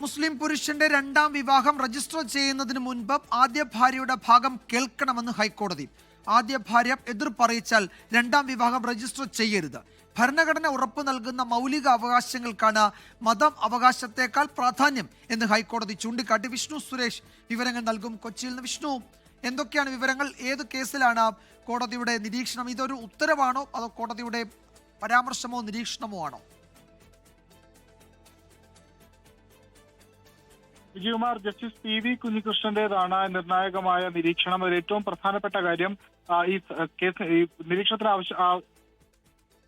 മുസ്ലിം പുരുഷന്റെ രണ്ടാം വിവാഹം രജിസ്റ്റർ ചെയ്യുന്നതിന് മുൻപ് ആദ്യ ഭാര്യയുടെ ഭാഗം കേൾക്കണമെന്ന് ഹൈക്കോടതി. ആദ്യ ഭാര്യ എതിർപ്പറിയിച്ചാൽ രണ്ടാം വിവാഹം രജിസ്റ്റർ ചെയ്യരുത്. ഭരണഘടന ഉറപ്പു നൽകുന്ന മൗലിക അവകാശങ്ങൾക്കാണ് മതം അവകാശത്തെക്കാൾ പ്രാധാന്യം എന്ന് ഹൈക്കോടതി ചൂണ്ടിക്കാട്ടി. വിഷ്ണു സുരേഷ് വിവരങ്ങൾ നൽകും കൊച്ചിയിൽ നിന്ന്. വിഷ്ണു എന്തൊക്കെയാണ് വിവരങ്ങൾ? ഏത് കേസിലാണ് കോടതിയുടെ നിരീക്ഷണം? ഇതൊരു ഉത്തരവാണോ? അതോ കോടതിയുടെ പരാമർശമോ നിരീക്ഷണമോ ആണോ? വിജയകുമാർ ജസ്റ്റിസ് പി വി കുഞ്ഞികൃഷ്ണന്റേതാണ് നിർണായകമായ നിരീക്ഷണം. അതിൽ ഏറ്റവും പ്രധാനപ്പെട്ട കാര്യം ഈ കേസ് നിരീക്ഷണത്തിന് ആവശ്യ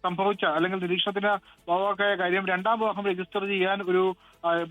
സംഭവിച്ച അല്ലെങ്കിൽ നിരീക്ഷണത്തിന് ഭാഗമായ കാര്യം രണ്ടാം വിവാഹം രജിസ്റ്റർ ചെയ്യാൻ ഒരു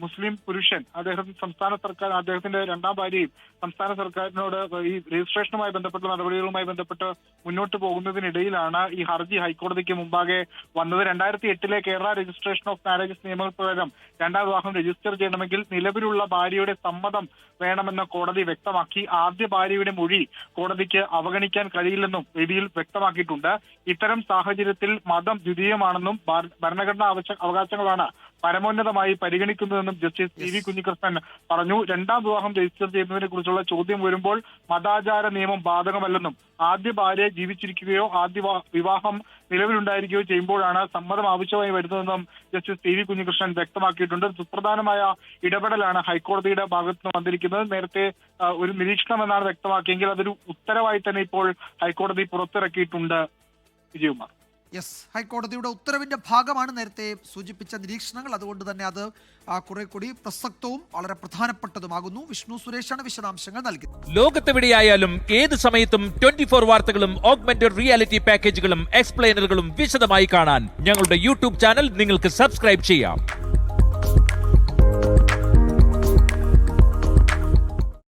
മുസ്ലിം പുരുഷൻ അദ്ദേഹം സംസ്ഥാന സർക്കാർ അദ്ദേഹത്തിന്റെ രണ്ടാം ഭാര്യയും സംസ്ഥാന സർക്കാരിനോട് ഈ രജിസ്ട്രേഷനുമായി ബന്ധപ്പെട്ട നടപടികളുമായി ബന്ധപ്പെട്ട് മുന്നോട്ട് പോകുന്നതിനിടയിലാണ് ഈ ഹർജി ഹൈക്കോടതിക്ക് മുമ്പാകെ വന്നത്. രണ്ടായിരത്തി എട്ടിലെ കേരള രജിസ്ട്രേഷൻ ഓഫ് മാരേജസ് നിയമപ്രകാരം രണ്ടാം വിവാഹം രജിസ്റ്റർ ചെയ്യണമെങ്കിൽ നിലവിലുള്ള ഭാര്യയുടെ സമ്മതം വേണമെന്ന് കോടതി വ്യക്തമാക്കി. ആദ്യ ഭാര്യയുടെ മൊഴി കോടതിക്ക് അവഗണിക്കാൻ കഴിയില്ലെന്നും വിധിയിൽ വ്യക്തമാക്കിയിട്ടുണ്ട്. ഇത്തരം സാഹചര്യത്തിൽ മതം ദ്വിതീയമാണെന്നും ഭാര- ഭരണഘടനാ ആവശ്യ അവകാശങ്ങളാണ് പരമോന്നതമായി പരിഗണിക്കുന്നതെന്നും ജസ്റ്റിസ് ടി വി കുഞ്ഞികൃഷ്ണൻ പറഞ്ഞു. രണ്ടാം വിവാഹം രജിസ്റ്റർ ചെയ്യുന്നതിനെ കുറിച്ചുള്ള ചോദ്യം വരുമ്പോൾ മതാചാര നിയമം ബാധകമല്ലെന്നും ആദ്യ ഭാര്യ ജീവിച്ചിരിക്കുകയോ ആദ്യ വിവാഹം നിലവിലുണ്ടായിരിക്കുകയോ ചെയ്യുമ്പോഴാണ് സമ്മതം ആവശ്യമായി വരുന്നതെന്നും ജസ്റ്റിസ് ടി വി കുഞ്ഞികൃഷ്ണൻ വ്യക്തമാക്കിയിട്ടുണ്ട്. സുപ്രധാനമായ ഇടപെടലാണ് ഹൈക്കോടതിയുടെ ഭാഗത്ത് നിന്ന് വന്നിരിക്കുന്നത്. നേരത്തെ ഒരു നിരീക്ഷണം എന്നാണ് വ്യക്തമാക്കിയെങ്കിൽ അതൊരു ഉത്തരവായി തന്നെ ഇപ്പോൾ ഹൈക്കോടതി പുറത്തിറക്കിയിട്ടുണ്ട് വിജയകുമാർ. യെസ് ഹൈക്കോടതിയുടെ ഉത്തരവിന്റെ ഭാഗമാണ് നേരത്തെ സൂചിപ്പിച്ച നിരീക്ഷണങ്ങൾ. അതുകൊണ്ട് തന്നെ അത് കുറെ കൂടി പ്രസക്തവും വളരെ പ്രധാനപ്പെട്ടതുമാകുന്നു. വിഷ്ണു സുരേഷാണ് വിശദാംശങ്ങൾ നൽകിയത്. ലോകത്തെവിടെയായാലും ഏത് സമയത്തും ട്വന്റി ഫോർ വാർത്തകളും ഓഗ്മെന്റഡ് റിയാലിറ്റി പാക്കേജുകളും എക്സ്പ്ലെയിനറുകളും വിശദമായി കാണാൻ ഞങ്ങളുടെ യൂട്യൂബ് ചാനൽ നിങ്ങൾക്ക് സബ്സ്ക്രൈബ് ചെയ്യാം.